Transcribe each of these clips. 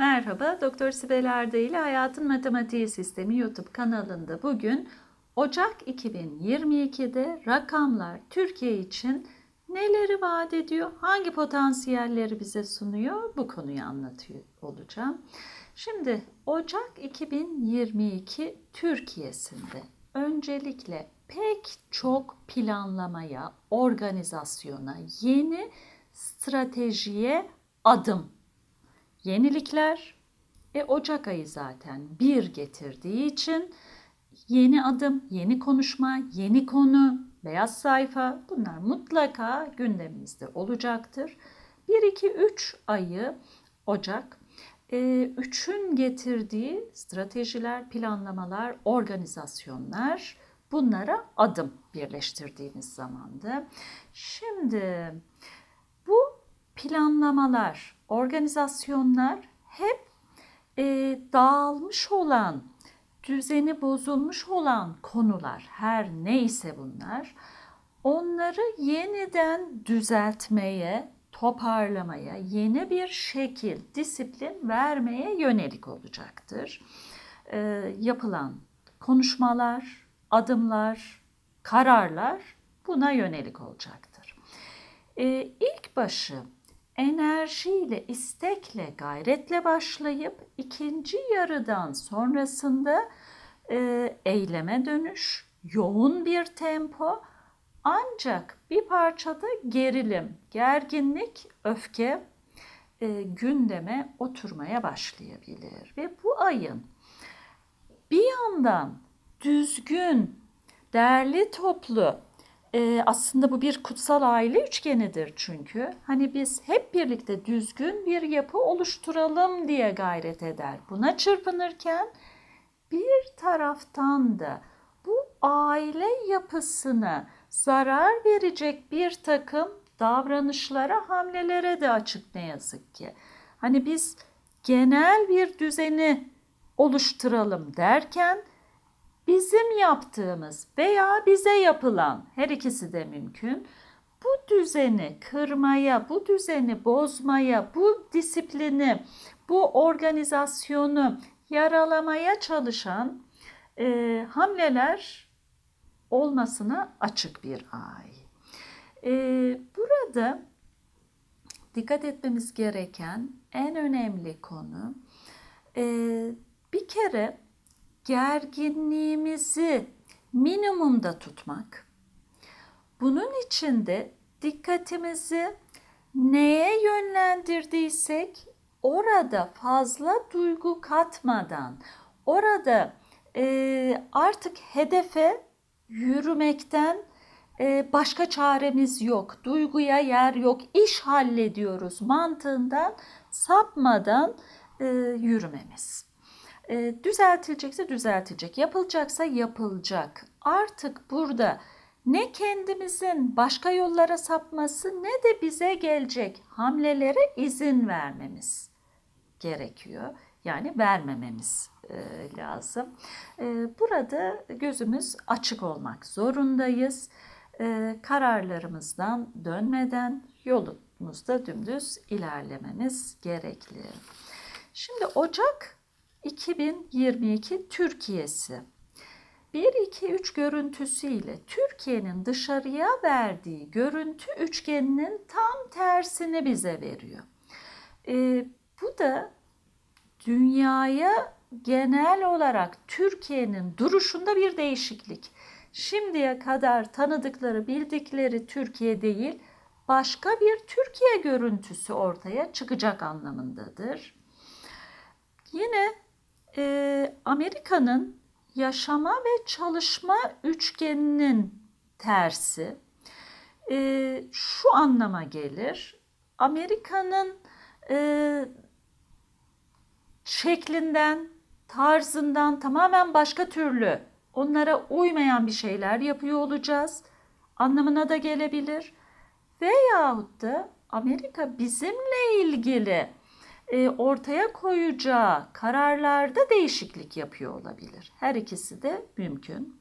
Merhaba, Doktor Sibel Arda ile Hayatın Matematiği Sistemi YouTube kanalında bugün Ocak 2022'de rakamlar Türkiye için neleri vaat ediyor, hangi potansiyelleri bize sunuyor bu konuyu anlatıyor olacağım. Şimdi Ocak 2022 Türkiye'sinde öncelikle pek çok planlamaya, organizasyona, yeni stratejiye adım Yenilikler e, Ocak ayı zaten bir getirdiği için yeni adım, yeni konuşma, yeni konu, beyaz sayfa bunlar mutlaka gündemimizde olacaktır. 1 2 3 ayı Ocak e, üçün getirdiği stratejiler, planlamalar, organizasyonlar bunlara adım birleştirdiğimiz zamanda. Şimdi bu planlamalar, organizasyonlar hep e, dağılmış olan, düzeni bozulmuş olan konular, her neyse bunlar, onları yeniden düzeltmeye, toparlamaya, yeni bir şekil, disiplin vermeye yönelik olacaktır. E, yapılan konuşmalar, adımlar, kararlar buna yönelik olacaktır. E, ilk başı enerjiyle, istekle, gayretle başlayıp ikinci yarıdan sonrasında e, eyleme dönüş, yoğun bir tempo ancak bir parçada gerilim, gerginlik, öfke e, gündeme oturmaya başlayabilir. Ve bu ayın bir yandan düzgün, derli toplu, e, aslında bu bir kutsal aile üçgenidir çünkü. Hani biz hep birlikte düzgün bir yapı oluşturalım diye gayret eder. Buna çırpınırken bir taraftan da bu aile yapısına zarar verecek bir takım davranışlara, hamlelere de açık ne yazık ki. Hani biz genel bir düzeni oluşturalım derken bizim yaptığımız veya bize yapılan her ikisi de mümkün. Bu düzeni kırmaya, bu düzeni bozmaya, bu disiplini, bu organizasyonu yaralamaya çalışan e, hamleler olmasına açık bir ay. E, burada dikkat etmemiz gereken en önemli konu e, bir kere gerginliğimizi minimumda tutmak. Bunun için de dikkatimizi neye yönlendirdiysek orada fazla duygu katmadan, orada e, artık hedefe yürümekten e, başka çaremiz yok. Duyguya yer yok. İş hallediyoruz mantığından sapmadan e, yürümemiz. E, düzeltilecekse düzeltilecek, yapılacaksa yapılacak. Artık burada ne kendimizin başka yollara sapması ne de bize gelecek hamlelere izin vermemiz gerekiyor. Yani vermememiz e, lazım. E, burada gözümüz açık olmak zorundayız. E, kararlarımızdan dönmeden yolumuzda dümdüz ilerlememiz gerekli. Şimdi Ocak 2022 Türkiye'si 1-2-3 görüntüsüyle Türkiye'nin dışarıya verdiği görüntü üçgeninin tam tersini bize veriyor. E, bu da dünyaya genel olarak Türkiye'nin duruşunda bir değişiklik. Şimdiye kadar tanıdıkları, bildikleri Türkiye değil, başka bir Türkiye görüntüsü ortaya çıkacak anlamındadır. Yine e, Amerika'nın yaşama ve çalışma üçgeninin tersi e, şu anlama gelir. Amerika'nın e, şeklinden, tarzından tamamen başka türlü onlara uymayan bir şeyler yapıyor olacağız anlamına da gelebilir. Veyahut da Amerika bizimle ilgili e, ortaya koyacağı kararlarda değişiklik yapıyor olabilir. Her ikisi de mümkün.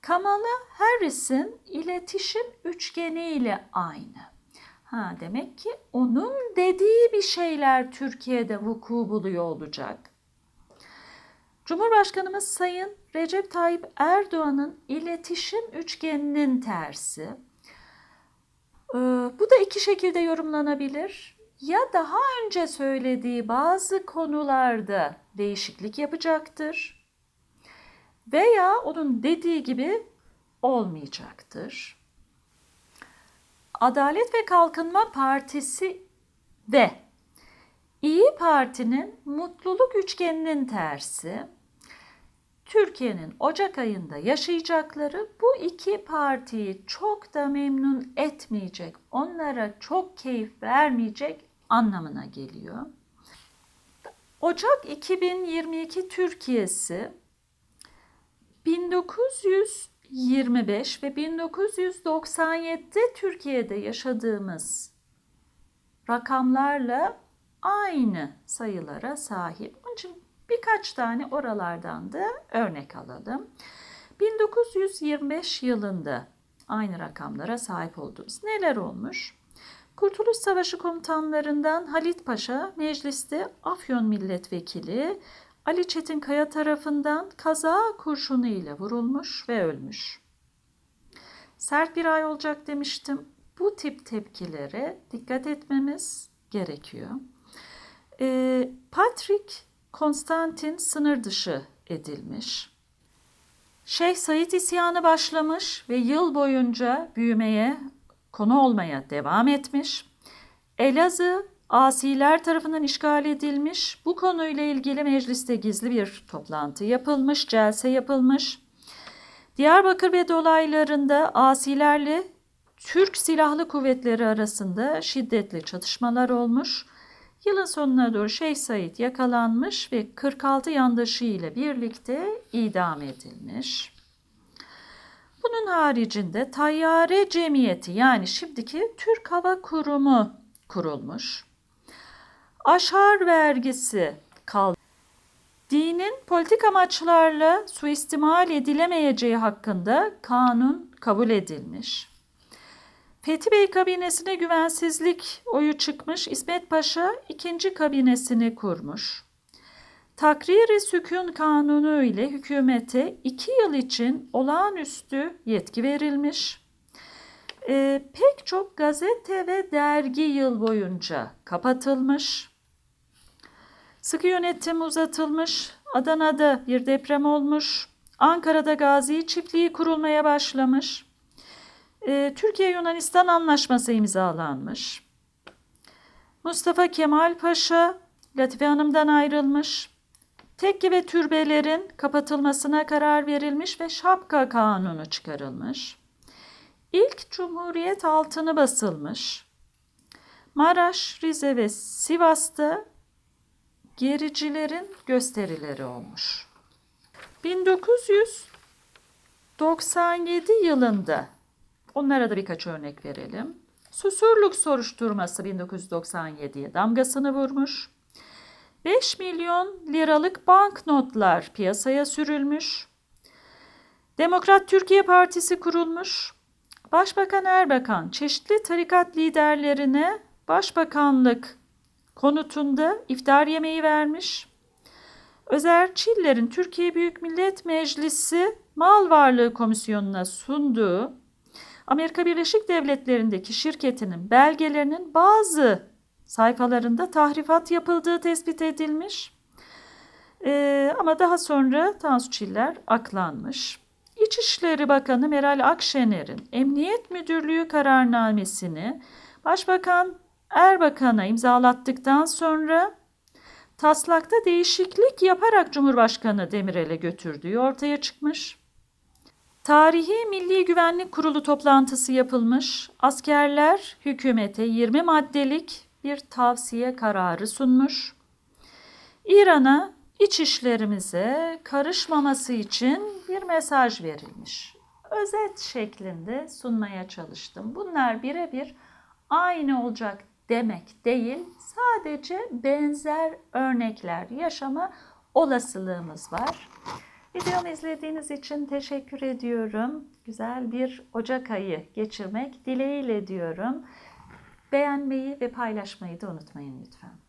Kamala Harris'in iletişim üçgeni ile aynı. Ha demek ki onun dediği bir şeyler Türkiye'de vuku buluyor olacak. Cumhurbaşkanımız Sayın Recep Tayyip Erdoğan'ın iletişim üçgeninin tersi. Ee, bu da iki şekilde yorumlanabilir. Ya daha önce söylediği bazı konularda değişiklik yapacaktır veya onun dediği gibi olmayacaktır. Adalet ve Kalkınma Partisi ve İyi Parti'nin mutluluk üçgeninin tersi. Türkiye'nin Ocak ayında yaşayacakları bu iki partiyi çok da memnun etmeyecek, onlara çok keyif vermeyecek anlamına geliyor. Ocak 2022 Türkiye'si 1925 ve 1997'de Türkiye'de yaşadığımız rakamlarla aynı sayılara sahip. Onun için birkaç tane oralardan da örnek alalım. 1925 yılında aynı rakamlara sahip olduğumuz neler olmuş? Kurtuluş Savaşı komutanlarından Halit Paşa mecliste Afyon milletvekili Ali Çetin Kaya tarafından kaza kurşunu ile vurulmuş ve ölmüş. Sert bir ay olacak demiştim. Bu tip tepkilere dikkat etmemiz gerekiyor. Ee, Patrick Konstantin sınır dışı edilmiş. Şeyh Said isyanı başlamış ve yıl boyunca büyümeye, konu olmaya devam etmiş. Elazığ asiler tarafından işgal edilmiş. Bu konuyla ilgili mecliste gizli bir toplantı yapılmış, celse yapılmış. Diyarbakır ve dolaylarında asilerle Türk Silahlı Kuvvetleri arasında şiddetli çatışmalar olmuş. Yılın sonuna doğru Şeyh Said yakalanmış ve 46 yandaşı ile birlikte idam edilmiş. Bunun haricinde Tayyare Cemiyeti yani şimdiki Türk Hava Kurumu kurulmuş. Aşar vergisi kaldı. Dinin politik amaçlarla suistimal edilemeyeceği hakkında kanun kabul edilmiş. Fethi Bey kabinesine güvensizlik oyu çıkmış. İsmet Paşa ikinci kabinesini kurmuş. Takriri Sükun Kanunu ile hükümete iki yıl için olağanüstü yetki verilmiş. Ee, pek çok gazete ve dergi yıl boyunca kapatılmış. Sıkı yönetim uzatılmış. Adana'da bir deprem olmuş. Ankara'da Gazi çiftliği kurulmaya başlamış. Ee, Türkiye-Yunanistan anlaşması imzalanmış. Mustafa Kemal Paşa Latife Hanım'dan ayrılmış. Tekke ve türbelerin kapatılmasına karar verilmiş ve şapka kanunu çıkarılmış. İlk Cumhuriyet altını basılmış. Maraş, Rize ve Sivas'ta gericilerin gösterileri olmuş. 1997 yılında onlara da birkaç örnek verelim. Susurluk soruşturması 1997'ye damgasını vurmuş. 5 milyon liralık banknotlar piyasaya sürülmüş. Demokrat Türkiye Partisi kurulmuş. Başbakan Erbakan çeşitli tarikat liderlerine başbakanlık konutunda iftar yemeği vermiş. Özer Çiller'in Türkiye Büyük Millet Meclisi Mal Varlığı Komisyonu'na sunduğu Amerika Birleşik Devletleri'ndeki şirketinin belgelerinin bazı sayfalarında tahrifat yapıldığı tespit edilmiş. Ee, ama daha sonra Tansu Çiller aklanmış. İçişleri Bakanı Meral Akşener'in Emniyet Müdürlüğü kararnamesini Başbakan Erbakan'a imzalattıktan sonra taslakta değişiklik yaparak Cumhurbaşkanı Demirel'e götürdüğü ortaya çıkmış. Tarihi Milli Güvenlik Kurulu toplantısı yapılmış. Askerler hükümete 20 maddelik bir tavsiye kararı sunmuş. İran'a iç işlerimize karışmaması için bir mesaj verilmiş. Özet şeklinde sunmaya çalıştım. Bunlar birebir aynı olacak demek değil. Sadece benzer örnekler yaşama olasılığımız var. Videomu izlediğiniz için teşekkür ediyorum. Güzel bir Ocak ayı geçirmek dileğiyle diyorum. Beğenmeyi ve paylaşmayı da unutmayın lütfen.